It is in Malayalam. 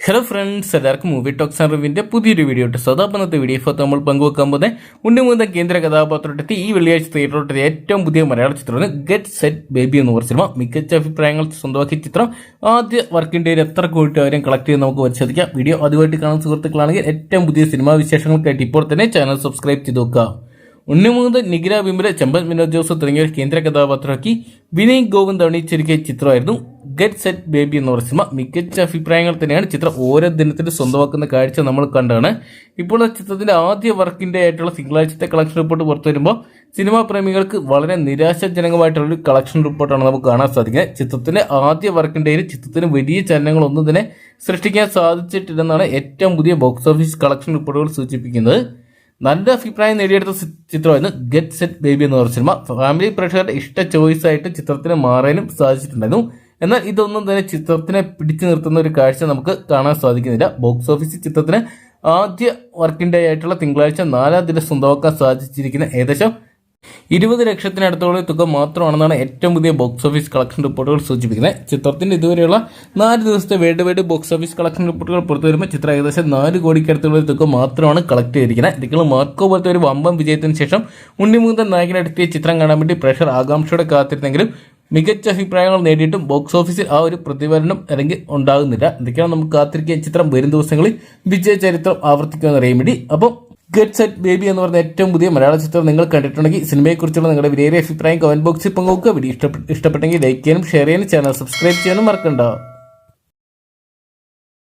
ഹലോ ഫ്രണ്ട്സ് എല്ലാവർക്കും മൂവി ടോക്സ് റിവ്യൂവിന്റെ പുതിയൊരു വീഡിയോ ഇട്ട് സ്വതാപനത്തെ വീഡിയോ ഇപ്പോൾ നമ്മൾ പങ്കുവെക്കാൻ പോകുന്നത് ഉണ്ണിമൂന്ന കേന്ദ്ര കഥാപാത്രത്തെത്തി ഈ വെള്ളിയാഴ്ച തിയേറ്ററിലെ ഏറ്റവും പുതിയ മലയാള ചിത്രമാണ് ഗെറ്റ് സെറ്റ് ബേബി എന്ന് പറഞ്ഞ സിനിമ മികച്ച അഭിപ്രായങ്ങൾ സ്വന്തമാക്കിയ ചിത്രം. ആദ്യ വർക്കിന്റെ എത്ര കോടി അവരെയും കളക്ട് ചെയ്ത് നമുക്ക് പരിശോധിക്കാം. വീഡിയോ ആദ്യമായിട്ട് കാണുന്ന സുഹൃത്തുക്കളാണെങ്കിൽ ഏറ്റവും പുതിയ സിനിമാ വിശേഷങ്ങൾക്കായിട്ട് ഇപ്പോൾ തന്നെ ചാനൽ സബ്സ്ക്രൈബ് ചെയ്ത് നോക്കുക. ഉണ്ണിമുകുന്ദൻ നിഖില വിമല ചമ്പൻ വിനോദ് ജോസഫ് തുടങ്ങിയവർ കേന്ദ്ര കഥാപാത്രമാക്കി വിനയ് ഗോവിന്ദ് അണിയിച്ചൊരുക്കിയ ചിത്രമായിരുന്നു. ഗെറ്റ് സെറ്റ് ബേബി എന്ന് പറഞ്ഞ സിനിമ മികച്ച അഭിപ്രായങ്ങൾ തന്നെയാണ് ചിത്രം ഓരോ ദിനത്തിന്റെ സ്വന്തമാക്കുന്ന കാഴ്ച നമ്മൾ കണ്ടാണ്. ഇപ്പോൾ ആ ചിത്രത്തിന്റെ ആദ്യ വർക്കിന്റെ ആയിട്ടുള്ള തിങ്കളാഴ്ചത്തെ കളക്ഷൻ റിപ്പോർട്ട് പുറത്തു വരുമ്പോൾ സിനിമാ പ്രേമികൾക്ക് വളരെ നിരാശാജനകമായിട്ടുള്ള ഒരു കളക്ഷൻ റിപ്പോർട്ടാണ് നമുക്ക് കാണാൻ സാധിക്കുന്നത്. ചിത്രത്തിന്റെ ആദ്യ വർക്കിന്റെ ചിത്രത്തിന് വലിയ ചലനങ്ങളൊന്നും തന്നെ സൃഷ്ടിക്കാൻ സാധിച്ചിട്ടില്ലെന്നാണ് ഏറ്റവും പുതിയ ബോക്സ് ഓഫീസ് കളക്ഷൻ റിപ്പോർട്ടുകൾ സൂചിപ്പിക്കുന്നത്. നല്ല അഭിപ്രായം നേടിയെടുത്ത ചിത്രമായിരുന്നു ഗെറ്റ് സെറ്റ് ബേബി എന്ന് പറഞ്ഞ സിനിമ. ഫാമിലി പ്രേക്ഷകരുടെ ഇഷ്ട ചോയ്സ് ആയിട്ട് ചിത്രത്തിന് മാറാനും സാധിച്ചിട്ടുണ്ടായിരുന്നു. എന്നാൽ ഇതൊന്നും തന്നെ ചിത്രത്തിനെ പിടിച്ചു നിർത്തുന്ന ഒരു കാഴ്ച നമുക്ക് കാണാൻ സാധിക്കുന്നില്ല. ബോക്സ് ഓഫീസിൽ ചിത്രത്തിന് ആദ്യ വർക്കിംഗ് ഡേ ആയിട്ടുള്ള തിങ്കളാഴ്ച നാലാം ദിനം സ്വന്തമാക്കാൻ സാധിച്ചിരിക്കുന്ന ഏകദേശം ഇരുപത് ലക്ഷത്തിനടുത്തോളം തുക മാത്രമാണെന്നാണ് ഏറ്റവും പുതിയ ബോക്സ് ഓഫീസ് കളക്ഷൻ റിപ്പോർട്ടുകൾ സൂചിപ്പിക്കുന്നത്. ചിത്രത്തിന്റെ ഇതുവരെയുള്ള നാല് ദിവസത്തെ world wide box office collection റിപ്പോർട്ടുകൾ പുറത്തു വരുമ്പോൾ ചിത്രം ഏകദേശം നാല് കോടിക്കടുത്തുള്ള തുക മാത്രമാണ് കളക്ട് ചെയ്തിരിക്കുന്നത്. ഇതിക്കുള്ള മാർക്കോ പോലത്തെ ഒരു വമ്പൻ വിജയത്തിന് ശേഷം ഉണ്ണിമൂന്തൻ നായകനെടുത്തിയ ചിത്രം കാണാൻ വേണ്ടി പ്രഷർ ആകാംക്ഷയോടെ കാത്തിരുന്നെങ്കിലും മികച്ച അഭിപ്രായങ്ങൾ നേടിയിട്ടും ബോക്സ് ഓഫീസിൽ ആ ഒരു പ്രതിഫലനം അല്ലെങ്കിൽ ഉണ്ടാകുന്നില്ല. എന്തൊക്കെയാണ് നമുക്ക് കാത്തിരിക്കുക ചിത്രം. വരും ദിവസങ്ങളിൽ വിജയ ചരിത്രം ആവർത്തിക്കുമെന്ന് അറിയാൻ വേണ്ടി. അപ്പം ഗെറ്റ് സെറ്റ് ബേബി എന്ന് പറഞ്ഞ ഏറ്റവും പുതിയ മലയാള ചിത്രം നിങ്ങൾ കണ്ടിട്ടുണ്ടെങ്കിൽ സിനിമയെക്കുറിച്ചുള്ള നിങ്ങളുടെ വിലയേറിയ അഭിപ്രായം കമന്റ് ബോക്സിൽ പങ്കുവെക്കുക. വീഡിയോ ഇഷ്ടപ്പെട്ട ഇഷ്ടപ്പെട്ടെങ്കിൽ ലൈക്ക് ചെയ്യാനും ഷെയർ ചെയ്യാനും ചാനൽ സബ്സ്ക്രൈബ് ചെയ്യാനും മറക്കണ്ട.